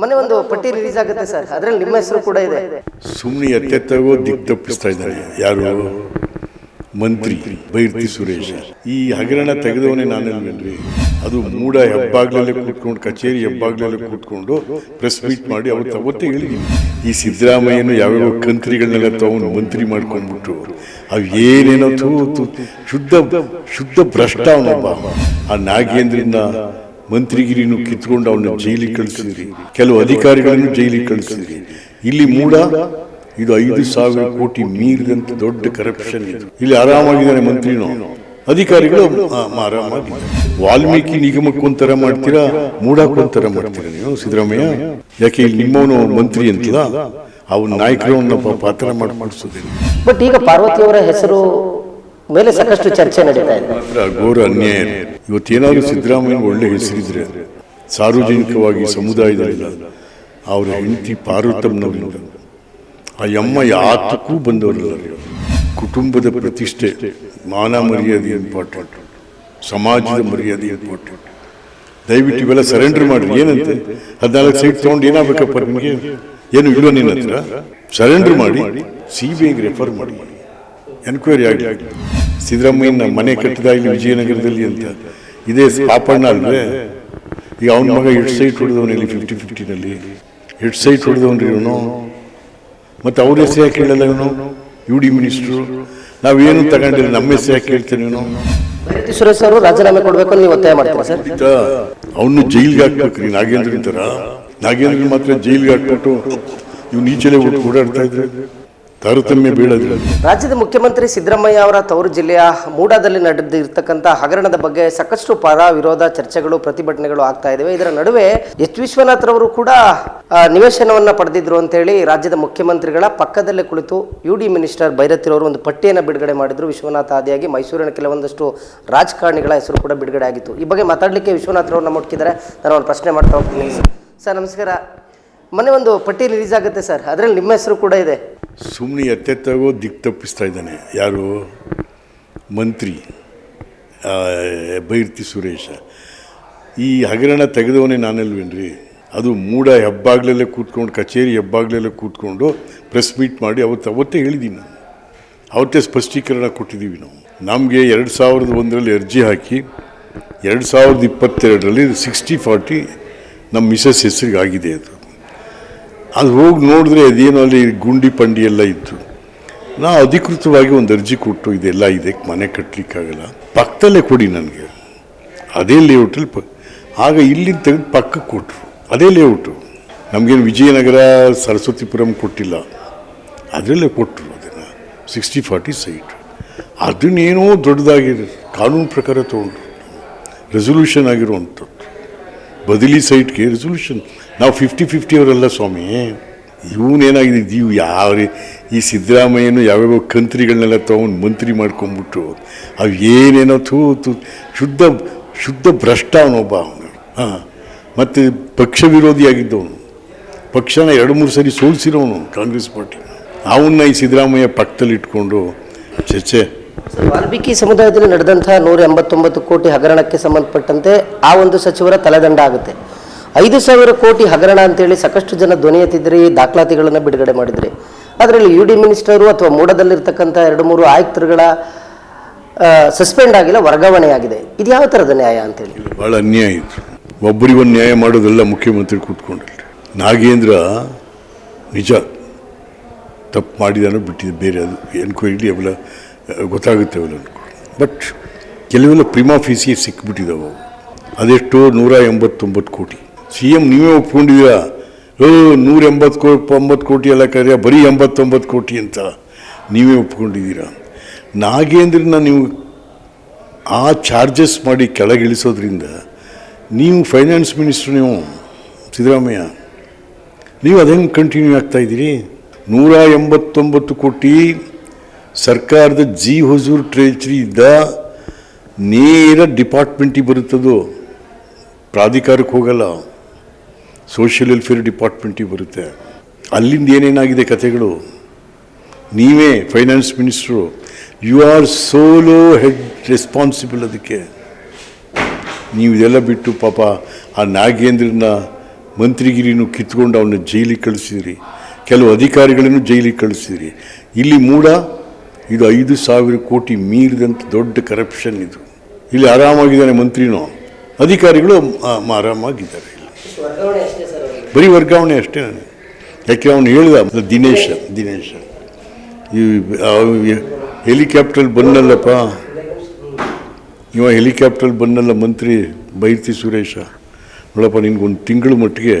ಮೊನ್ನೆ ಒಂದು ಪಟ್ಟಿ ರಿಲೀಸ್ ಆಗುತ್ತೆ ಸರ್. ಅದರಲ್ಲಿ ನಿಮ್ಮ ಹೆಸರು ಕೂಡ ಇದೆ. ಸುಮ್ಮನೆ ಎತ್ತೆತ್ತಾಗೋ ದಿಕ್ ತಪ್ಪಿಸ್ತಾ ಇದ್ದಾರೆ. ಯಾರು? ಮಂತ್ರಿ ಬೈರ್ತಿ ಸುರೇಶ್. ಈ ಹಗರಣ ತೆಗೆದವನೇ ನಾನೇನ್ರಿ ಅದು ಮೂಡ ಹೆಬ್ಬಾಗ್ಲಲ್ಲೇ ಕೂತ್ಕೊಂಡು, ಕಚೇರಿ ಹೆಬ್ಬಾಗ್ಲಲ್ಲೇ ಕೂತ್ಕೊಂಡು ಪ್ರೆಸ್ ಮೀಟ್ ಮಾಡಿ ಅವತ್ತು ಅವತ್ತೇ ಹೇಳಿದೀನಿ. ಈ ಸಿದ್ದರಾಮಯ್ಯನು ಯಾವ್ಯಾವ ಕಂತ್ರಿಗಳನ್ನೆಲ್ಲ ತಗೊಂಡು ಮಂತ್ರಿ ಮಾಡ್ಕೊಂಡ್ಬಿಟ್ಟು ಅವು ಏನೇನೋ ತೂ ಶುದ್ಧ ಶುದ್ಧ ಭ್ರಷ್ಟ ಅವನೊಬ್ಬ. ಆ ನಾಗೇಂದ್ರನ ಮಂತ್ರಿಗಿರಿನು ಕಿತ್ಕೊಂಡು ಅವನ ಜೈಲಿಗೆ ಕಳಿಸಿದ್ರಿ ಕೆಲವು ಅಧಿಕಾರಿಗಳನ್ನು ಜೈಲಿಗೆ ಕಳಿಸಿದ್ರಿ ಇಲ್ಲಿ ಮೂಡ ಇದು ಐದು ಸಾವಿರ ಕೋಟಿ ಮೀರಿದಂತ ದೊಡ್ಡ ಕರಪ್ಷನ್ ಇದು. ಇಲ್ಲಿ ಆರಾಮಾಗಿದ್ದಾನೆ ಮಂತ್ರಿನೂ? ಅಧಿಕಾರಿಗಳು ಆ, ಆರಾಮಾಗಿದ್ದಾರೆ. ವಾಲ್ಮೀಕಿ ನಿಗಮಕ್ಕೆ ಒಂಥರ ಮಾಡ್ತೀರಾ? ಮೂಡಕ್ಕೆ ಒಂಥರ ಮಾಡ್ತೀರಾ ನೀವು? ಸಿದ್ದರಾಮಯ್ಯ? ಯಾಕೆ ಇಲ್ಲಿ ನಿಮ್ಮವನು ಮಂತ್ರಿ ಅಂತಿಲ್ಲ? ಅವನ ನಾಯಕರನ್ನ ಪಾತ್ರ ಮಾಡಿ ಮಾಡಿಸೋದಿಲ್ಲ ಬಟ್ ಈಗ ಪಾರ್ವತಿಯವರ ಹೆಸರು ಮೇಲೆ ಸಾಕಷ್ಟು ಚರ್ಚೆ ನಡೀತಾ ಇದೆ. ಘೋರ ಅನ್ಯಾಯ. ಇವತ್ತೇನಾದರೂ ಸಿದ್ದರಾಮಯ್ಯ ಒಳ್ಳೆ ಹೆಸರಿದ್ರೆ ಸಾರ್ವಜನಿಕವಾಗಿ ಸಮುದಾಯದಲ್ಲಿ ಅವರ ಹೆಂಡತಿ ಪಾರ್ವತಮ್ಮನವರಿಂದ ಆ ಯಮ್ಮ ಯಾತಕ್ಕೂ ಬಂದವರಿಲ್ಲ. ಕುಟುಂಬದ ಪ್ರತಿಷ್ಠೆ, ಮಾನ ಮರ್ಯಾದೆ ಇಂಪಾರ್ಟೆಂಟ್. ಸಮಾಜದ ಮರ್ಯಾದೆ ಇಂಪಾರ್ಟೆಂಟ್. ದಯವಿಟ್ಟು ಇವೆಲ್ಲ ಸರೆಂಡರ್ ಮಾಡಿರಿ. ಏನಂತೆ? ಹದಿನಾಲ್ಕು ಸೀಟ್ ತೊಗೊಂಡು ಏನಾಗಬೇಕಪ್ಪ ನಿಮಗೆ? ಏನು ಇಲ್ವ ನಿನ್ನ ಹತ್ರ? ಸರೆಂಡರ್ ಮಾಡಿ ಸಿ ಬಿ ಐಗೆ ರೆಫರ್ ಮಾಡಿ. ಎನ್ಕ್ವೈರಿ ಆಗಿ ಸಿದ್ದರಾಮಯ್ಯನ ಮನೆ ಕಟ್ಟಿದಾಗಲಿ ವಿಜಯನಗರದಲ್ಲಿ ಅಂತ. ಇದೇ ಪಾಪಣ್ಣ ಅಲ್ವೇ? ಈಗ ಅವನ ಮಗ ಹೆಡ್ ಸೈಟ್ ಹೊಡೆದವನು ಇಲ್ಲಿ ಫಿಫ್ಟಿ ಫಿಫ್ಟಿನಲ್ಲಿ ಹೆಡ್ ಸೈಟ್ ಹೊಡೆದವನ್ರಿ ಇವನು. ಮತ್ತು ಅವ್ರ ಹೆಸರು ಯಾಕೆ ಹೇಳಲ್ಲ ಇವನು? ಯು ಡಿ ಮಿನಿಸ್ಟ್ರು ನಾವೇನು ತಗೊಂಡಿಲ್ಲ ನಮ್ಮ ಹೆಸರು ಯಾಕೆ ಹೇಳ್ತೇನೆ ಇವನು? ಅವರು ರಾಜೀನಾಮೆ ಕೊಡಬೇಕು ನೀವು ಒತ್ತಾಯ ಮಾಡ್ತೀರಾ ಸರ್? ಅವನು ಜೈಲ್ಗೆ ಹಾಕ್ಬೇಕ್ರಿ ನಾಗೇಂದ್ರ ತರ ನಾಗೇಂದ್ರ ಮಾತ್ರ ಜೈಲ್ಗೆ ಹಾಕ್ಬಿಟ್ಟು ಇವ್ನು ಈಚೆಲೆ ಓಡಾಡ್ತಾ ಇದ್ರೆ. ತಾರತಮ್ಯ ಬೀಳದಿಲ್ಲ ರಾಜ್ಯದ ಮುಖ್ಯಮಂತ್ರಿ ಸಿದ್ದರಾಮಯ್ಯ ಅವರ ತವರು ಜಿಲ್ಲೆಯ ಮೂಡಾದಲ್ಲಿ ನಡೆದಿರ್ತಕ್ಕಂಥ ಹಗರಣದ ಬಗ್ಗೆ ಸಾಕಷ್ಟು ಪರ ವಿರೋಧ ಚರ್ಚೆಗಳು, ಪ್ರತಿಭಟನೆಗಳು ಆಗ್ತಾ ಇದಾವೆ. ಇದರ ನಡುವೆ ಎಚ್ ವಿಶ್ವನಾಥ್ ರವರು ಕೂಡ ನಿವೇಶನವನ್ನ ಪಡೆದಿದ್ರು ಅಂತೇಳಿ ರಾಜ್ಯದ ಮುಖ್ಯಮಂತ್ರಿಗಳ ಪಕ್ಕದಲ್ಲೇ ಕುಳಿತು ಯು ಡಿ ಮಿನಿಸ್ಟರ್ ಭೈರತಿರವರು ಒಂದು ಪಟ್ಟಿಯನ್ನು ಬಿಡುಗಡೆ ಮಾಡಿದ್ರು. ವಿಶ್ವನಾಥ್ ಆದಿಯಾಗಿ ಮೈಸೂರಿನ ಕೆಲವೊಂದಷ್ಟು ರಾಜಕಾರಣಿಗಳ ಹೆಸರು ಕೂಡ ಬಿಡುಗಡೆ ಆಗಿತ್ತು. ಈ ಬಗ್ಗೆ ಮಾತಾಡಲಿಕ್ಕೆ ವಿಶ್ವನಾಥ್ ರವರು ನಮ್ಮ ನಾನು ಒಂದು ಪ್ರಶ್ನೆ ಮಾಡ್ತಾ ಹೋಗ್ತೀನಿ. ಸರ್, ನಮಸ್ಕಾರ. ಮೊನ್ನೆ ಒಂದು ಪಟ್ಟಿ ರಿಲೀಸ್ ಆಗುತ್ತೆ ಸರ್ ಅದರಲ್ಲಿ ನಿಮ್ಮ ಹೆಸರು ಕೂಡ ಇದೆ. ಸುಮ್ಮನೆ ಎತ್ತೆತ್ತಾಗೋ ದಿಕ್ ತಪ್ಪಿಸ್ತಾ ಇದ್ದಾನೆ. ಯಾರು? ಮಂತ್ರಿ ಬೈರ್ತಿ ಸುರೇಶ. ಈ ಹಗರಣ ತೆಗೆದವನೇ ನಾನಲ್ವೇನ್ರಿ? ಅದು ಮೂಡ ಹೆಬ್ಬಾಗ್ಲಲ್ಲೇ ಕೂತ್ಕೊಂಡು, ಕಚೇರಿ ಹೆಬ್ಬಾಗ್ಲಲ್ಲೇ ಕೂತ್ಕೊಂಡು ಪ್ರೆಸ್ ಮೀಟ್ ಮಾಡಿ ಅವತ್ತು, ಅವತ್ತೇ ಹೇಳಿದ್ದೀನಿ ನಾನು. ಅವತ್ತೇ ಸ್ಪಷ್ಟೀಕರಣ ಕೊಟ್ಟಿದ್ದೀವಿ ನಾವು. ನಮಗೆ ಎರಡು ಸಾವಿರದ ಒಂದರಲ್ಲಿ ಅರ್ಜಿ ಹಾಕಿ, ಎರಡು ಸಾವಿರದ ಇಪ್ಪತ್ತೆರಡರಲ್ಲಿ ಸಿಕ್ಸ್ಟಿ ಫಾರ್ಟಿ ನಮ್ಮ ಮಿಸಸ್ ಹೆಸರಿಗೆ ಆಗಿದೆ ಅದು. ಅದು ಹೋಗಿ ನೋಡಿದ್ರೆ ಅದೇನೋ ಅಲ್ಲಿ ಗುಂಡಿ ಪಂಡಿ ಎಲ್ಲ ಇತ್ತು. ನಾ ಅಧಿಕೃತವಾಗಿ ಒಂದು ಅರ್ಜಿ ಕೊಟ್ಟು ಇದೆಲ್ಲ ಇದೆ, ಮನೆ ಕಟ್ಟಲಿಕ್ಕಾಗಲ್ಲ ಪಕ್ಕದಲ್ಲೇ ಕೊಡಿ ನನಗೆ. ಅದೇ ಲೇಔಟಲ್ಲಿ ಪ, ಆಗ ಇಲ್ಲಿಂದ ತೆಗೆದು ಪಕ್ಕಕ್ಕೆ ಕೊಟ್ಟರು ಅದೇ ಲೇಔಟು ನಮಗೇನು ವಿಜಯನಗರ ಸರಸ್ವತಿಪುರಂ ಕೊಟ್ಟಿಲ್ಲ. ಅದರಲ್ಲೇ ಕೊಟ್ಟರು ಅದನ್ನು. ಸಿಕ್ಸ್ಟಿ ಫಾರ್ಟಿ ಸೈಟ್ ಅದನ್ನೇನೋ ದೊಡ್ಡದಾಗಿದೆ ಕಾನೂನು ಪ್ರಕಾರ ತೊಗೊಂಡ್ರು. ರೆಸೊಲ್ಯೂಷನ್ ಆಗಿರುವಂಥದ್ದು. ಬದಲಿ ಸೈಟ್ಗೆ ರೆಸೊಲ್ಯೂಷನ್. ನಾವು ಫಿಫ್ಟಿ ಫಿಫ್ಟಿ ಅವರಲ್ಲ ಸ್ವಾಮಿ. ಇವನೇನಾಗಿದೆ? ಇವು ಯಾವ ಈ ಸಿದ್ದರಾಮಯ್ಯನು ಯಾವ್ಯಾವ ಕಂತ್ರಿಗಳನ್ನೆಲ್ಲ ತೊಗೊಂಡು ಮಂತ್ರಿ ಮಾಡ್ಕೊಂಡ್ಬಿಟ್ಟು ಅವು ಏನೇನೋ ಥೂ ತೂ ಶುದ್ಧ ಶುದ್ಧ ಭ್ರಷ್ಟ ಅವನೊಬ್ಬ ಅವನು. ಹಾಂ. ಮತ್ತು ಪಕ್ಷ ವಿರೋಧಿಯಾಗಿದ್ದವನು ಪಕ್ಷನ ಎರಡು ಮೂರು ಸರಿ ಸೋಲಿಸಿರೋನು ಕಾಂಗ್ರೆಸ್ ಪಾರ್ಟಿ ಅವನ್ನ ಈ ಸಿದ್ದರಾಮಯ್ಯ ಪಕ್ಕದಲ್ಲಿ ಇಟ್ಕೊಂಡು ಚರ್ಚೆ ವಾಲ್ಮೀಕಿ ಸಮುದಾಯದಲ್ಲಿ ನಡೆದಂತಹ ನೂರ ಎಂಬತ್ತೊಂಬತ್ತು ಕೋಟಿ ಹಗರಣಕ್ಕೆ ಸಂಬಂಧಪಟ್ಟಂತೆ ಆ ಒಂದು ಸಚಿವರ ತಲೆದಂಡ ಆಗುತ್ತೆ. ಐದು ಸಾವಿರ ಕೋಟಿ ಹಗರಣ ಅಂತೇಳಿ ಸಾಕಷ್ಟು ಜನ ಧ್ವನಿ ಎತ್ತಿದ್ರಿ ದಾಖಲಾತಿಗಳನ್ನು ಬಿಡುಗಡೆ ಮಾಡಿದ್ರಿ. ಅದರಲ್ಲಿ ಯು ಡಿ ಮಿನಿಸ್ಟರು ಅಥವಾ ಮೂಡದಲ್ಲಿರ್ತಕ್ಕಂಥ ಎರಡು ಮೂರು ಆಯುಕ್ತರುಗಳ ಸಸ್ಪೆಂಡ್ ಆಗಿಲ್ಲ ವರ್ಗಾವಣೆ ಆಗಿದೆ ಇದು ಯಾವ ಥರದ ನ್ಯಾಯ ಅಂತೇಳಿ? ಭಾಳ ಅನ್ಯಾಯ ಇತ್ತು ಒಬ್ಬರಿಗೊಂದು ನ್ಯಾಯ ಮಾಡೋದೆಲ್ಲ ಮುಖ್ಯಮಂತ್ರಿ ಕೂತ್ಕೊಂಡ್ರು ನಾಗೇಂದ್ರ ನಿಜ ತಪ್ಪು ಮಾಡಿದಾನೋ ಬಿಟ್ಟಿದ್ದು ಬೇರೆ ಅದು. ಎನ್ಕ್ವೈರಿ ಆ, ಗೊತ್ತಾಗುತ್ತೆ ಬಟ್ ಕೆಲವೆಲ್ಲ ಪ್ರಿಮಾ ಫೀಸಿ ಸಿಕ್ಬಿಟ್ಟಿದ್ದಾವೆ ಅವು. ಅದೆಷ್ಟೋ ನೂರ ಎಂಬತ್ತೊಂಬತ್ತು ಕೋಟಿ. ಸಿ ಎಂ ನೀವೇ ಒಪ್ಕೊಂಡಿದ್ದೀರಾ? ಓ, ನೂರ ಎಂಬತ್ತು ಕೋ, ಒಂಬತ್ತು ಕೋಟಿ ಎಲ್ಲ ಕರೆಯ ಬರೀ ಎಂಬತ್ತೊಂಬತ್ತು ಕೋಟಿ ಅಂತ ನೀವೇ ಒಪ್ಕೊಂಡಿದ್ದೀರಾ? ನಾಗೇಂದ್ರನ ನೀವು ಆ ಚಾರ್ಜಸ್ ಮಾಡಿ ಕೆಳಗಿಳಿಸೋದ್ರಿಂದ ನೀವು ಫೈನಾನ್ಸ್ ಮಿನಿಸ್ಟ್ರ್ ನೀವು, ಸಿದ್ದರಾಮಯ್ಯ, ನೀವು ಅದೇನು ಕಂಟಿನ್ಯೂ ಆಗ್ತಾ ಇದ್ದೀರಿ? ನೂರ ಎಂಬತ್ತೊಂಬತ್ತು ಕೋಟಿ ಸರ್ಕಾರದ ಜಿ ಟ್ರೇಚರಿ ಇದ್ದ ನೇರ ಡಿಪಾರ್ಟ್ಮೆಂಟಿಗೆ ಬರುತ್ತದು? ಪ್ರಾಧಿಕಾರಕ್ಕೆ ಹೋಗಲ್ಲ. ಸೋಷಿಯಲ್ ವೆಲ್ಫೇರ್ ಡಿಪಾರ್ಟ್ಮೆಂಟಿಗೆ ಬರುತ್ತೆ. ಅಲ್ಲಿಂದ ಏನೇನಾಗಿದೆ ಕಥೆಗಳು? ನೀವೇ finance minister, you are solo head responsible ಅದಕ್ಕೆ. ನೀವು ಇದೆಲ್ಲ ಬಿಟ್ಟು ಪಾಪ ಆ ನಾಗೇಂದ್ರನ ಮಂತ್ರಿಗಿರಿನೂ ಕಿತ್ಕೊಂಡು ಅವನ್ನ ಜೈಲಿಗೆ ಕಳಿಸಿದ್ರಿ. ಕೆಲವು ಅಧಿಕಾರಿಗಳನ್ನು ಜೈಲಿಗೆ ಕಳಿಸಿದ್ರಿ. ಇಲ್ಲಿ ಮೂಡ ಇದು ಐದು ಸಾವಿರ ಕೋಟಿ ಮೀರಿದಂಥ ದೊಡ್ಡ ಕರಪ್ಷನ್ ಇದು. ಇಲ್ಲಿ ಆರಾಮಾಗಿದ್ದಾನೆ ಮಂತ್ರಿನೂ. ಅಧಿಕಾರಿಗಳು ಆರಾಮಾಗಿದ್ದಾರೆ ಇಲ್ಲಿ. ಬರೀ ವರ್ಗಾವಣೆ ಅಷ್ಟೇ ನಾನು. ಯಾಕೆ ಅವನು ಹೇಳಿದ ದಿನೇಶ ದಿನೇಶ. ಈ ಹೆಲಿಕಾಪ್ಟ್ರಲ್ಲಿ ಬಂದಲ್ಲಪ್ಪ. ಇವ ಹೆಲಿಕಾಪ್ಟರ್ ಬಂದಲ್ಲ ಮಂತ್ರಿ ಬೈರ್ತಿ ಸುರೇಶ. ನೋಡಪ್ಪ, ನಿನಗೊಂದು ತಿಂಗಳ ಮಟ್ಟಿಗೆ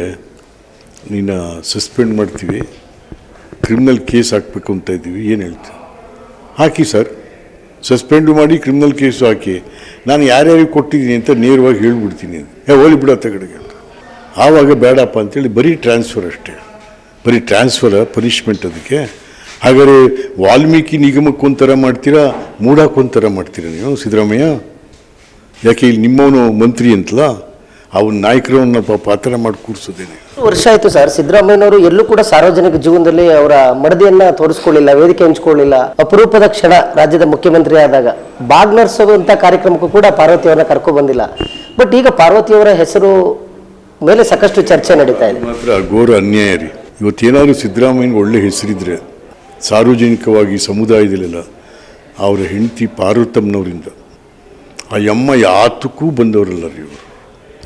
ನಿನ್ನ ಸಸ್ಪೆಂಡ್ ಮಾಡ್ತೀವಿ. ಕ್ರಿಮಿನಲ್ ಕೇಸ್ ಹಾಕಬೇಕು ಅಂತ ಇದ್ದೀವಿ. ಏನು ಹೇಳ್ತೀವಿ ಹಾಕಿ ಸರ್. ಸಸ್ಪೆಂಡು ಮಾಡಿ ಕ್ರಿಮಿನಲ್ ಕೇಸು ಹಾಕಿ. ನಾನು ಯಾರ್ಯಾರಿಗೆ ಕೊಟ್ಟಿದ್ದೀನಿ ಅಂತ ನೇರವಾಗಿ ಹೇಳ್ಬಿಡ್ತೀನಿ. ಏ, ಹೋಲಿ ಬಿಡ ಕಡೆಗೆ ಆವಾಗ ಬೇಡಪ್ಪ ಅಂತೇಳಿ ಬರೀ ಟ್ರಾನ್ಸ್ಫರ್ ಅಷ್ಟೇ. ಬರೀ ಟ್ರಾನ್ಸ್ಫರ ಪನಿಷ್ಮೆಂಟ್ ಅದಕ್ಕೆ. ಹಾಗಾದರೆ ವಾಲ್ಮೀಕಿ ನಿಗಮಕ್ಕೆ ಒಂಥರ ಮಾಡ್ತೀರಾ ಮೂಡಾಕೊಂಥರ ಮಾಡ್ತೀರಾ ನೀವು, ಸಿದ್ದರಾಮಯ್ಯ? ಯಾಕೆ ಇಲ್ಲಿ ನಿಮ್ಮವನು ಮಂತ್ರಿ ಅಂತಲ್ಲ ಅವನ ನಾಯಕರವನ್ನ ಪಾತ್ರ ಮಾಡಿ ಕೂರಿಸೋದೇನೆ. ವರ್ಷ ಆಯ್ತು ಸರ್. ಸಿದ್ದರಾಮಯ್ಯನವರು ಎಲ್ಲೂ ಕೂಡ ಸಾರ್ವಜನಿಕ ಜೀವನದಲ್ಲಿ ಅವರ ಮಡದಿಯನ್ನ ತೋರಿಸ್ಕೊಳ್ಳಿಲ್ಲ, ವೇದಿಕೆ ಹಂಚ್ಕೊಳ್ಳಿಲ್ಲ. ಅಪರೂಪದ ಕ್ಷಣ ರಾಜ್ಯದ ಮುಖ್ಯಮಂತ್ರಿ ಆದಾಗ ಬಾಗ್ ನರ್ಸುವಂತ ಕಾರ್ಯಕ್ರಮಕ್ಕೂ ಕೂಡ ಪಾರ್ವತಿಯವರನ್ನ ಕರ್ಕೊ ಬಂದಿಲ್ಲ. ಬಟ್ ಈಗ ಪಾರ್ವತಿಯವರ ಹೆಸರು ಮೇಲೆ ಸಾಕಷ್ಟು ಚರ್ಚೆ ನಡೀತಾ ಇದೆ. ಮಾತ್ರ ಘೋರ ಅನ್ಯಾಯ ರೀ. ಇವತ್ತೇನಾದರೂ ಸಿದ್ದರಾಮಯ್ಯನ ಒಳ್ಳೆ ಹೆಸರಿದ್ರೆ ಸಾರ್ವಜನಿಕವಾಗಿ ಸಮುದಾಯದಲ್ಲೆಲ್ಲ ಅವರ ಹೆಂಡತಿ ಪಾರ್ವತಮ್ಮನವರಿಂದ ಆ ಯಮ್ಮ ಯಾತಕ್ಕೂ ಬಂದವರಲ್ಲ ರೀ ಇವರು.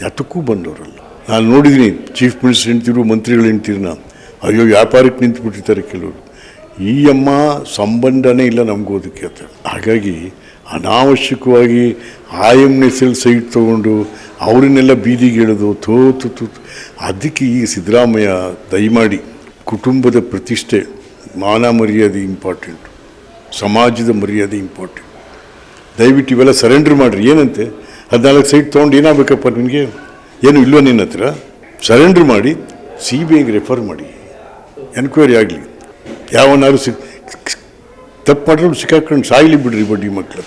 ಯಾತಕ್ಕೂ ಬಂದವರಲ್ಲ. ನಾನು ನೋಡಿದ್ದೀನಿ ಚೀಫ್ ಮಿನಿಸ್ಟರ್ ಹೆಂಡ್ತಿರು, ಮಂತ್ರಿಗಳು ಹೆಂಡ್ತಿರನ್ನ ಅಯ್ಯೋ, ವ್ಯಾಪಾರಕ್ಕೆ ನಿಂತುಬಿಟ್ಟಿರ್ತಾರೆ ಕೆಲವರು. ಈ ಅಮ್ಮ ಸಂಬಂಧನೇ ಇಲ್ಲ ನಮಗೋದಕ್ಕೆ ಅಂತ. ಹಾಗಾಗಿ ಅನಾವಶ್ಯಕವಾಗಿ ಆಯಮ್ನ ಹೆಸರಲ್ಲಿ ಸೈಟ್ ತೊಗೊಂಡು ಅವರನ್ನೆಲ್ಲ ಬೀದಿಗೆ ಎಳೆದು ತೋತು ತೂತು. ಅದಕ್ಕೆ ಈ ಸಿದ್ದರಾಮಯ್ಯ ದಯಮಾಡಿ ಕುಟುಂಬದ ಪ್ರತಿಷ್ಠೆ ಮಾನ ಮರ್ಯಾದೆ ಇಂಪಾರ್ಟೆಂಟ್ ಸಮಾಜದ ಮರ್ಯಾದೆ ಇಂಪಾರ್ಟೆಂಟ್ ದಯವಿಟ್ಟು ಇವೆಲ್ಲ ಸರೆಂಡರ್ ಮಾಡಿರಿ. ಏನಂತೆ? ಹದಿನಾಲ್ಕು ಸೈಟ್ ತೊಗೊಂಡು ಏನಾಗಬೇಕಪ್ಪ ನಿನಗೆ? ಏನು ಇಲ್ವ ನಿನ್ನ ಹತ್ರ ಸರೆಂಡರ್ ಮಾಡಿ ಸಿ ಬಿ ಐಗೆ ರೆಫರ್ ಮಾಡಿ. ಎನ್ಕ್ವೈರಿ ಆಗಲಿ. ಯಾವನಾದ್ರು ಸಿಕ್ ತಪ್ಪು ಮಾಡಿದ್ರು ಸಿಕ್ಕಾಕೊಂಡು ಸಾಯ್ಲಿ ಬಿಡ್ರಿ ಬಡ್ಡಿ ಮಕ್ಕಳ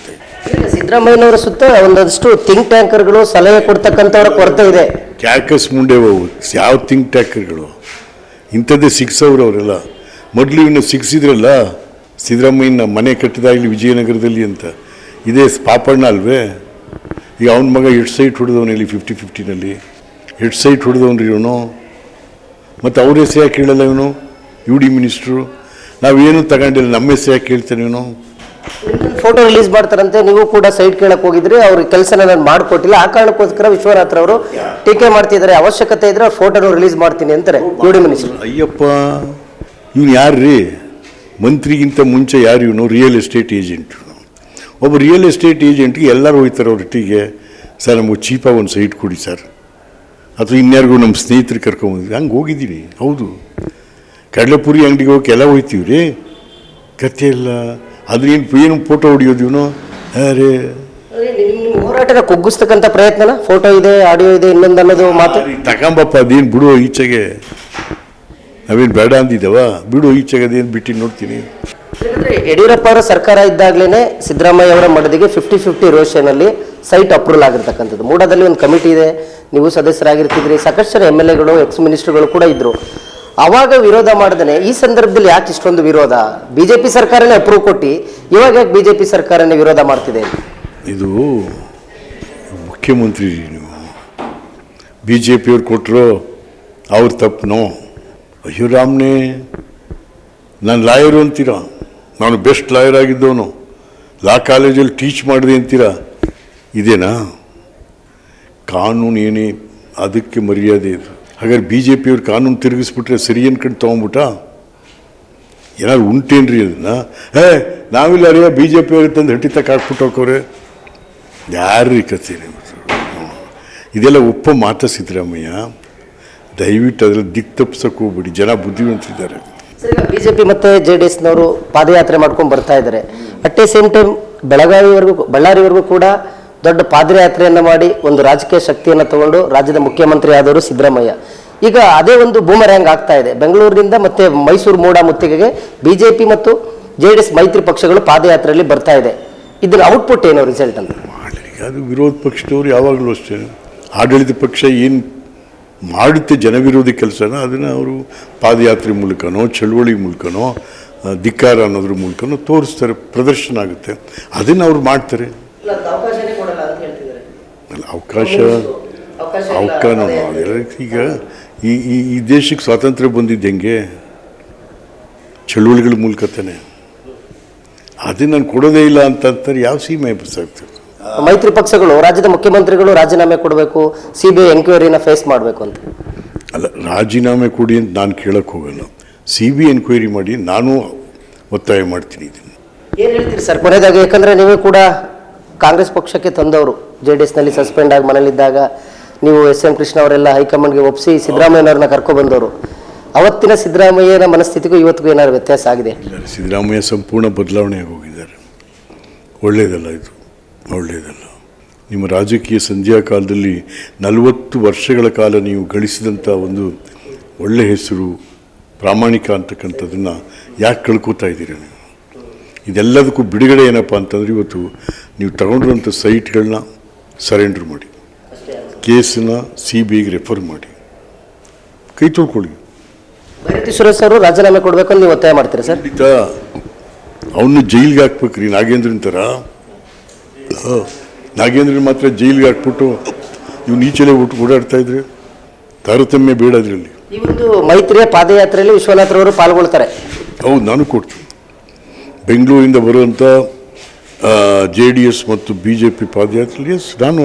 ಸಿದ್ದರಾಮಯ್ಯನವರ ಸುತ್ತ ಒಂದಷ್ಟು ಥಿಂಕ್ ಟ್ಯಾಂಕರ್ಗಳು ಸಲಹೆ ಕೊಡ್ತಕ್ಕಂಥವ್ರ ಕೊರತೆ ಇದೆ. ಕ್ಯಾಕಸ್ ಮುಂಡೆ ಹೋಗು. ಯಾವ ಥಿಂಕ್ ಟ್ಯಾಂಕರ್ಗಳು ಇಂಥದ್ದೇ ಸಿಕ್ಸವ್ರು ಅವರೆಲ್ಲ ಮೊದಲು ಇನ್ನು ಸಿಕ್ಸಿದ್ರಲ್ಲ ಸಿದ್ದರಾಮಯ್ಯನ ಮನೆ ಕಟ್ಟಿದಾಗಲಿ ವಿಜಯನಗರದಲ್ಲಿ ಅಂತ. ಇದೇ ಪಾಪಣ್ಣ ಅಲ್ವೇ? ಈಗ ಅವನ ಮಗ ಎಷ್ಟು ಸೈಟ್ ಹೊಡೆದವನಲ್ಲಿ ಫಿಫ್ಟಿ ಫಿಫ್ಟಿನಲ್ಲಿ ಎಷ್ಟು ಸೈಟ್ ಹೊಡೆದವನ್ರಿ ಇವನು. ಮತ್ತು ಅವ್ರ ಹೆಸರು ಯಾಕೆ ಕೇಳಲ್ಲ ಇವನು. ಯು ಡಿ ಮಿನಿಸ್ಟ್ರು ನಾವೇನು ತಗೊಂಡಿಲ್ಲ ನಮ್ಮ ಹೆಸರು ಯಾಕೆ ಕೇಳ್ತೇನೆ ಇವನು ಫೋಟೋ ರಿಲೀಸ್ ಮಾಡ್ತಾರಂತೆ ನೀವು ಕೂಡ ಸೈಟ್ ಕೇಳಕ್ ಹೋಗಿದ್ರಿ ಅವ್ರ ಕೆಲಸ ನಾನು ಮಾಡಿಕೊಟ್ಟಿಲ್ಲ. ಆ ಕಾರಣಕ್ಕೋಸ್ಕರ ವಿಶ್ವನಾಥ್ ಅವರು ಟೀಕೆ ಮಾಡ್ತಿದ್ದಾರೆ. ಅವಶ್ಯಕತೆ ಇದ್ರೆ ಫೋಟೋನು ರಿಲೀಸ್ ಮಾಡ್ತೀನಿ ಅಂತಾರೆ ಯುಡಿ ಮಿನಿಸ್ಟರ್ ಅಯ್ಯಪ್ಪ ಇವ್ನು ಯಾರು ರೀ ಮಂತ್ರಿಗಿಂತ ಮುಂಚೆ ಯಾರು ಇವನು? ರಿಯಲ್ ಎಸ್ಟೇಟ್ ಏಜೆಂಟ್ ಒಬ್ಬ ರಿಯಲ್ ಎಸ್ಟೇಟ್ ಏಜೆಂಟ್ಗೆ ಎಲ್ಲರೂ ಹೋಗ್ತಾರೆ ಅವ್ರ ಒಟ್ಟಿಗೆ. ಸರ್ ನಮಗೆ ಚೀಪಾಗಿ ಒಂದು ಸೈಟ್ ಕೊಡಿ ಸರ್. ಅಥವಾ ಇನ್ಯಾರಿಗೂ ನಮ್ಮ ಸ್ನೇಹಿತರು ಕರ್ಕೊಂಬಂದಿದ್ವಿ ಹಂಗೆ ಹೋಗಿದ್ದೀನಿ ಹೌದು. ಕಡಲೆಪುರಿ ಅಂಗಡಿಗೆ ಹೋಗಿ ಎಲ್ಲ ಹೋಯ್ತೀವಿ ರೀ ಕತ್ತೆ ಇಲ್ಲ. ಅದ್ರೇನು ಏನು ಫೋಟೋ ಹೊಡಿಯೋದು ಇವನು? ಅರೇ. ಹೋರಾಟದ ಕುಗ್ಗಿಸ್ತಕ್ಕಂಥ ಪ್ರಯತ್ನ ಫೋಟೋ ಇದೆ ಆಡಿಯೋ ಇದೆ ಇನ್ನೊಂದು ಅನ್ನೋದು ಮಾತು? ತಗೊಂಬಪ್ಪ ಅದೇನು ಬಿಡು ಈಚೆಗೆ. ನಾವೇನು ಬೇಡ ಅಂದಿದ್ದಾವ? ಬಿಡು ಈಚೆಗೆ ಅದೇನು ಬಿಟ್ಟು ನೋಡ್ತೀನಿ. ಯಡಿಯೂರಪ್ಪ ಅವರ ಸರ್ಕಾರ ಇದ್ದಾಗಲೇ ಸಿದ್ದರಾಮಯ್ಯ ಅವರ ಮಡದಿಗೆ ಫಿಫ್ಟಿ ಫಿಫ್ಟಿ ರೋಷನಲ್ಲಿ ಸೈಟ್ ಅಪ್ರೂವಲ್ ಆಗಿರ್ತಕ್ಕಂಥದ್ದು. ಮೂಡದಲ್ಲಿ ಒಂದು ಕಮಿಟಿ ಇದೆ. ನೀವು ಸದಸ್ಯರಾಗಿರ್ತಿದ್ರಿ. ಸಾಕಷ್ಟು ಜನ ಎಂ ಎಲ್ ಎಗಳು ಎಕ್ಸ್ ಮಿನಿಸ್ಟರ್ಗಳು ಕೂಡ ಇದ್ರು. ಅವಾಗ ವಿರೋಧ ಮಾಡಿದ್ರೆ ಈ ಸಂದರ್ಭದಲ್ಲಿ ಯಾಕೆ ಇಷ್ಟೊಂದು ವಿರೋಧ? ಬಿಜೆಪಿ ಸರ್ಕಾರನೇ ಅಪ್ರೂವ್ ಕೊಟ್ಟು. ಇವಾಗ ಯಾಕೆ ಬಿಜೆಪಿ ಸರ್ಕಾರನೇ ವಿರೋಧ ಮಾಡ್ತಿದೆ? ಇದು ಮುಖ್ಯಮಂತ್ರಿ ನೀವು. ಬಿ ಜೆ ಪಿಯವ್ರು ಕೊಟ್ಟರು ಅವ್ರ ತಪ್ಪನೋ? ಅಯ್ಯೋ ರಾಮ್ನೇ, ನಾನು ಲಾಯರು ಅಂತೀರಾ? ನಾನು ಬೆಸ್ಟ್ ಲಾಯರ್ ಆಗಿದ್ದವನು. ಲಾ ಕಾಲೇಜಲ್ಲಿ ಟೀಚ್ ಮಾಡಿದೆ ಅಂತೀರಾ? ಇದೇನಾ? ಕಾನೂನು ಏನೇ ಅದಕ್ಕೆ ಮರ್ಯಾದೆ ಇದು. ಹಾಗಾದ್ರೆ ಬಿ ಜೆ ಪಿಯವ್ರು ಕಾನೂನು ತಿರುಗಿಸ್ಬಿಟ್ರೆ ಸರಿ ಅನ್ಕೊಂಡು ತೊಗೊಂಬಿಟ್ಟ ಏನಾದ್ರು ಉಂಟೇನ್ರಿ ಅದನ್ನ ಏ ನಾವಿಲ್ಲ ಅರಿಯ ಬಿ ಜೆ ಪಿಯವ್ರಿಗೆ ತಂದು ಹಟ್ಟಿ ತಕ್ಕ ಹೋಗೋರೆ ಯಾರ್ರೀ ಕತೆ ಇದೆಲ್ಲ ಒಪ್ಪ ಮಾತ ಸಿದ್ದರಾಮಯ್ಯ. ದಯವಿಟ್ಟು ಅದ್ರಲ್ಲಿ ದಿಕ್ ತಪ್ಪಿಸೋಕೆ ಹೋಗ್ಬಿಡಿ. ಜನ ಬುದ್ಧಿವಂತರಿದ್ದಾರೆ ಬಿಜೆಪಿ ಮತ್ತೆ ಜೆ ಡಿ ಎಸ್ನವರು ಪಾದಯಾತ್ರೆ ಮಾಡ್ಕೊಂಡು ಬರ್ತಾ ಇದ್ದಾರೆ. ಅಟ್ ದ ಸೇಮ್ ಟೈಮ್ ಬೆಳಗಾವಿವರೆಗೂ ಬಳ್ಳಾರಿವರೆಗೂ ಕೂಡ ದೊಡ್ಡ ಪಾದಯಾತ್ರೆಯನ್ನು ಮಾಡಿ ಒಂದು ರಾಜಕೀಯ ಶಕ್ತಿಯನ್ನು ತಗೊಂಡು ರಾಜ್ಯದ ಮುಖ್ಯಮಂತ್ರಿ ಆದವರು ಸಿದ್ದರಾಮಯ್ಯ. ಈಗ ಅದೇ ಒಂದು ಬೂಮರ್ಯಾಂಗ್ ಆಗ್ತಾ ಇದೆ. ಬೆಂಗಳೂರಿನಿಂದ ಮತ್ತೆ ಮೈಸೂರು ಮೂಡ ಮುತ್ತಿಗೆಗೆ ಬಿಜೆಪಿ ಮತ್ತು ಜೆ ಡಿ ಎಸ್ ಮೈತ್ರಿ ಪಕ್ಷಗಳು ಪಾದಯಾತ್ರೆಯಲ್ಲಿ ಬರ್ತಾ ಇದೆ. ಇದರ ಔಟ್ಪುಟ್ ಏನು ರಿಸಲ್ಟ್ ಅಂತ? ಅದು ವಿರೋಧ ಪಕ್ಷದವ್ರು ಯಾವಾಗಲೂ ಅಷ್ಟೇ. ಆಡಳಿತ ಪಕ್ಷ ಏನು ಮಾಡುತ್ತೆ ಜನವಿರೋಧಿ ಕೆಲಸನ ಅದನ್ನು ಅವರು ಪಾದಯಾತ್ರೆ ಮೂಲಕನೋ ಚಳುವಳಿ ಮೂಲಕನೋ ಧಿಕ್ಕಾರ ಅನ್ನೋದ್ರ ಮೂಲಕನೋ ತೋರಿಸ್ತಾರೆ ಪ್ರದರ್ಶನ ಆಗುತ್ತೆ. ಅದನ್ನು ಅವ್ರು ಮಾಡ್ತಾರೆ. ಅಲ್ಲ ಅವಕಾಶ ಅವಕಾಶ ಈಗ ಈ ಈ ಈ ದೇಶಕ್ಕೆ ಸ್ವಾತಂತ್ರ್ಯ ಬಂದಿದ್ದು ಹೆಂಗೆ? ಚಳುವಳಿಗಳ ಮೂಲಕ ತಾನೆ. ಅದನ್ನು ನಾನು ಕೊಡೋದೇ ಇಲ್ಲ ಅಂತಂತಾರೆ ಯಾವ ಸೀಮೆ ಸಾಕ್ತಾರೆ ಮೈತ್ರಿ ಪಕ್ಷಗಳು ರಾಜ್ಯದ ಮುಖ್ಯಮಂತ್ರಿಗಳು ರಾಜೀನಾಮೆ ಕೊಡಬೇಕು ಸಿ ಬಿ ಐ ಎಂಕ್ವೈರಿನ ಫೇಸ್ ಮಾಡಬೇಕು ಅಂತ. ಅಲ್ಲ ರಾಜೀನಾಮೆ ಕೊಡಿ ಅಂತ ನಾನು ಕೇಳಕ್ಕೆ ಹೋಗಲ್ಲ. ಸಿ ಬಿ ಎನ್ಕ್ವೈರಿ ಮಾಡಿ ನಾನು ಒತ್ತಾಯ ಮಾಡ್ತೀನಿ ಇದನ್ನು. ಏನು ಹೇಳ್ತೀರಿ ಸರ್? ಕೊನೆಯದಾಗಿ ಯಾಕಂದರೆ ನೀವೇ ಕೂಡ ಕಾಂಗ್ರೆಸ್ ಪಕ್ಷಕ್ಕೆ ತಂದವರು. ಜೆ ಡಿ ಎಸ್ನಲ್ಲಿ ಸಸ್ಪೆಂಡ್ ಆಗಿ ಮನೇಲಿದ್ದಾಗ ನೀವು ಎಸ್ ಎಂ ಕೃಷ್ಣ ಅವರೆಲ್ಲ ಹೈಕಮಾಂಡ್ಗೆ ಒಪ್ಪಿಸಿ ಸಿದ್ದರಾಮಯ್ಯನವ್ರನ್ನ ಕರ್ಕೊಬಂದವರು. ಅವತ್ತಿನ ಸಿದ್ದರಾಮಯ್ಯನ ಮನಸ್ಥಿತಿಗೂ ಇವತ್ತಿಗೂ ಏನಾದ್ರು ವ್ಯತ್ಯಾಸ ಆಗಿದೆ? ಸಿದ್ದರಾಮಯ್ಯ ಸಂಪೂರ್ಣ ಬದಲಾವಣೆಯಾಗಿ ಹೋಗಿದ್ದಾರೆ. ಒಳ್ಳೆಯದಲ್ಲ ಇದು. ಒಳ್ಳೆಯದಲ್ಲ. ನಿಮ್ಮ ರಾಜಕೀಯ ಸಂಧ್ಯಾ ಕಾಲದಲ್ಲಿ ನಲವತ್ತು ವರ್ಷಗಳ ಕಾಲ ನೀವು ಗಳಿಸಿದಂಥ ಒಂದು ಒಳ್ಳೆ ಹೆಸರು ಪ್ರಾಮಾಣಿಕ ಅಂತಕ್ಕಂಥದ್ದನ್ನು ಯಾಕೆ ಕಳ್ಕೊತಾ ಇದ್ದೀರಾ ನೀವು? ಇದೆಲ್ಲದಕ್ಕೂ ಬಿಡುಗಡೆ ಏನಪ್ಪ ಅಂತಂದರೆ ಇವತ್ತು ನೀವು ತಗೊಂಡಿರುವಂಥ ಸೈಟ್ಗಳನ್ನ ಸರೆಂಡರ್ ಮಾಡಿ. ಕೇಸನ್ನ ಸಿ ಬಿ ಐಗೆ ರೆಫರ್ ಮಾಡಿ. ಕೈ ತೊಳ್ಕೊಳ್ಳಿ. ಸರ್ ಸುರೇಶ್ ಅವರು ರಾಜೀನಾಮೆ ಕೊಡಬೇಕು ನೀವು ಒತ್ತಾಯ ಮಾಡ್ತೀರಾ ಸರ್? ಖಂಡಿತ. ಅವನು ಜೈಲಿಗೆ ಹಾಕ್ಬೇಕ್ರಿ. ನಾಗೇಂದ್ರನ್ ಥರ ಹ, ನಾಗೇಂದ್ರನ್ ಮಾತ್ರ ಜೈಲಿಗೆ ಹಾಕ್ಬಿಟ್ಟು ಇವ್ ನೀಚಲೇ ಊಟ ಓಡಾಡ್ತಾ ಇದ್ರೆ ತಾರತಮ್ಯ ಬೇಡ ಅದರಲ್ಲಿ. ಈ ಒಂದು ಮೈತ್ರಿಯ ಪಾದಯಾತ್ರೆಯಲ್ಲಿ ವಿಶ್ವನಾಥ್ರವರು ಪಾಲ್ಗೊಳ್ತಾರೆ. ಹೌದು ನಾನು ಕೊಡ್ತೀನಿ. ಬೆಂಗಳೂರಿಂದ ಬರುವಂಥ ಜೆ ಡಿ ಎಸ್ ಮತ್ತು ಬಿ ಜೆ ಪಿ ಪಾದಯಾತ್ರೆಯಲ್ಲಿ ಎಸ್ ನಾನು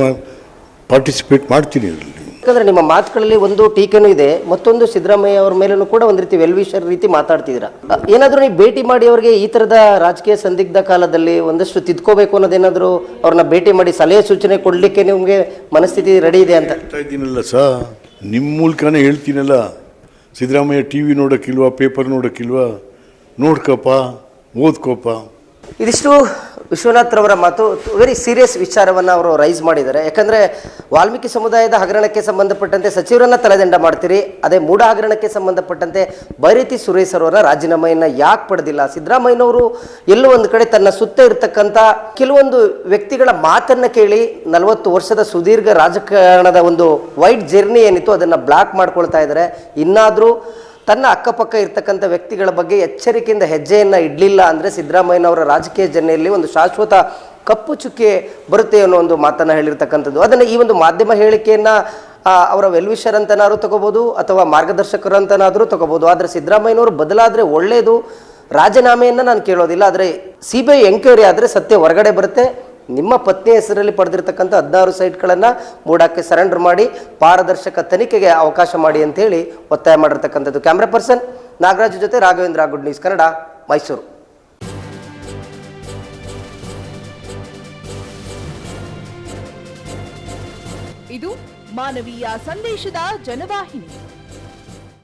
ಪಾರ್ಟಿಸಿಪೇಟ್ ಮಾಡ್ತೀನಿ ಅದರಲ್ಲಿ. ಯಾಕಂದ್ರೆ ನಿಮ್ಮ ಮಾತುಗಳಲ್ಲಿ ಒಂದು ಟೀಕೆನೂ ಇದೆ ಮತ್ತೊಂದು ಸಿದ್ದರಾಮಯ್ಯ ಅವ್ರ ಮೇಲೂ ಕೂಡ ಒಂದು ರೀತಿ ವೆಲ್ವಿಷರ್ ರೀತಿ ಮಾತಾಡ್ತಿದ್ದೀರಾ? ಏನಾದರೂ ನೀವು ಭೇಟಿ ಮಾಡಿ ಅವರಿಗೆ ಈ ತರದ ರಾಜಕೀಯ ಸಂದಿಗ್ಧ ಕಾಲದಲ್ಲಿ ಒಂದಷ್ಟು ತಿದ್ಕೋಬೇಕು ಅನ್ನೋದೇನಾದರೂ ಅವ್ರನ್ನ ಭೇಟಿ ಮಾಡಿ ಸಲಹೆ ಸೂಚನೆ ಕೊಡ್ಲಿಕ್ಕೆ ನಿಮಗೆ ಮನಸ್ಥಿತಿ ರೆಡಿ ಇದೆ ಅಂತ? ಹೇಳ್ತಾ ಇದ್ದೀನಲ್ಲ ಸಾ ನಿಮ್ಮ ಮೂಲಕನೇ ಹೇಳ್ತೀನಲ್ಲ ಸಿದ್ದರಾಮಯ್ಯ ಟಿ ವಿ ನೋಡೋಕ್ಕಿಲ್ವಾ ಪೇಪರ್ ನೋಡೋಕ್ಕಿಲ್ವಾ? ನೋಡ್ಕಪ್ಪ ಓದ್ಕೋಪ್ಪ. ಇದಿಷ್ಟು ವಿಶ್ವನಾಥ್ ರವರ ಮಾತು ವೆರಿ ಸೀರಿಯಸ್ ವಿಚಾರವನ್ನು ಅವರು ರೈಸ್ ಮಾಡಿದ್ದಾರೆ. ಯಾಕಂದ್ರೆ ವಾಲ್ಮೀಕಿ ಸಮುದಾಯದ ಹಗರಣಕ್ಕೆ ಸಂಬಂಧಪಟ್ಟಂತೆ ಸಚಿವರನ್ನ ತಲೆದಂಡ ಮಾಡ್ತೀರಿ, ಅದೇ ಮೂಢ ಹಗರಣಕ್ಕೆ ಸಂಬಂಧಪಟ್ಟಂತೆ ಬೈರತಿ ಸುರೇಶ್ ಅವರ ರಾಜೀನಾಮೆಯನ್ನ ಯಾಕೆ ಪಡೆದಿಲ್ಲ? ಸಿದ್ದರಾಮಯ್ಯನವರು ಎಲ್ಲೋ ಒಂದು ಕಡೆ ತನ್ನ ಸುತ್ತ ಇರತಕ್ಕಂಥ ಕೆಲವೊಂದು ವ್ಯಕ್ತಿಗಳ ಮಾತನ್ನ ಕೇಳಿ ನಲವತ್ತು ವರ್ಷದ ಸುದೀರ್ಘ ರಾಜಕಾರಣದ ಒಂದು ವೈಟ್ ಜರ್ನಿ ಏನಿತ್ತು, ಅದನ್ನ ಬ್ಲಾಕ್ ಮಾಡ್ಕೊಳ್ತಾ ಇದ್ದಾರೆ. ಇನ್ನಾದರೂ ತನ್ನ ಅಕ್ಕಪಕ್ಕ ಇರ್ತಕ್ಕಂಥ ವ್ಯಕ್ತಿಗಳ ಬಗ್ಗೆ ಎಚ್ಚರಿಕೆಯಿಂದ ಹೆಜ್ಜೆಯನ್ನು ಇಡಲಿಲ್ಲ ಅಂದರೆ ಸಿದ್ದರಾಮಯ್ಯನವರ ರಾಜಕೀಯ ಜನ್ನೆಯಲ್ಲಿ ಒಂದು ಶಾಶ್ವತ ಕಪ್ಪು ಚುಕ್ಕೆ ಬರುತ್ತೆ ಅನ್ನೋ ಒಂದು ಮಾತನ್ನು ಹೇಳಿರ್ತಕ್ಕಂಥದ್ದು. ಅದನ್ನು ಈ ಒಂದು ಮಾಧ್ಯಮ ಹೇಳಿಕೆಯನ್ನು ಅವರ ವೆಲ್ವಿಷರ್ ಅಂತನಾದ್ರೂ ತಗೋಬೋದು ಅಥವಾ ಮಾರ್ಗದರ್ಶಕರು ಅಂತನಾದರೂ ತಗೋಬೋದು. ಆದರೆ ಸಿದ್ದರಾಮಯ್ಯನವರು ಬದಲಾದರೆ ಒಳ್ಳೆಯದು ರಾಜೀನಾಮೆಯನ್ನು ನಾನು ಕೇಳೋದಿಲ್ಲ. ಆದರೆ ಸಿ ಬಿ ಐ ಎಂಕ್ವೈರಿ ಆದರೆ ಸತ್ಯ ಹೊರಗಡೆ ಬರುತ್ತೆ. ನಿಮ್ಮ ಪತ್ನಿ ಹೆಸರಲ್ಲಿ ಪಡೆದಿರ್ತಕ್ಕಂಥ ಹದಿನಾರು ಸೈಟ್ಗಳನ್ನು ಮೂಡಕ್ಕೆ ಸರೆಂಡರ್ ಮಾಡಿ ಪಾರದರ್ಶಕ ತನಿಖೆಗೆ ಅವಕಾಶ ಮಾಡಿ ಅಂತೇಳಿ ಒತ್ತಾಯ ಮಾಡಿರ್ತಕ್ಕಂಥದ್ದು. ಕ್ಯಾಮ್ರಾ ಪರ್ಸನ್ ನಾಗರಾಜ್ ಜೊತೆ ರಾಘವೇಂದ್ರ ಗುಡ್ ನ್ಯೂಸ್ ಕನ್ನಡ, ಮೈಸೂರು. ಇದು ಮಾನವೀಯ ಸಂದೇಶದ ಜನವಾಹಿನಿ.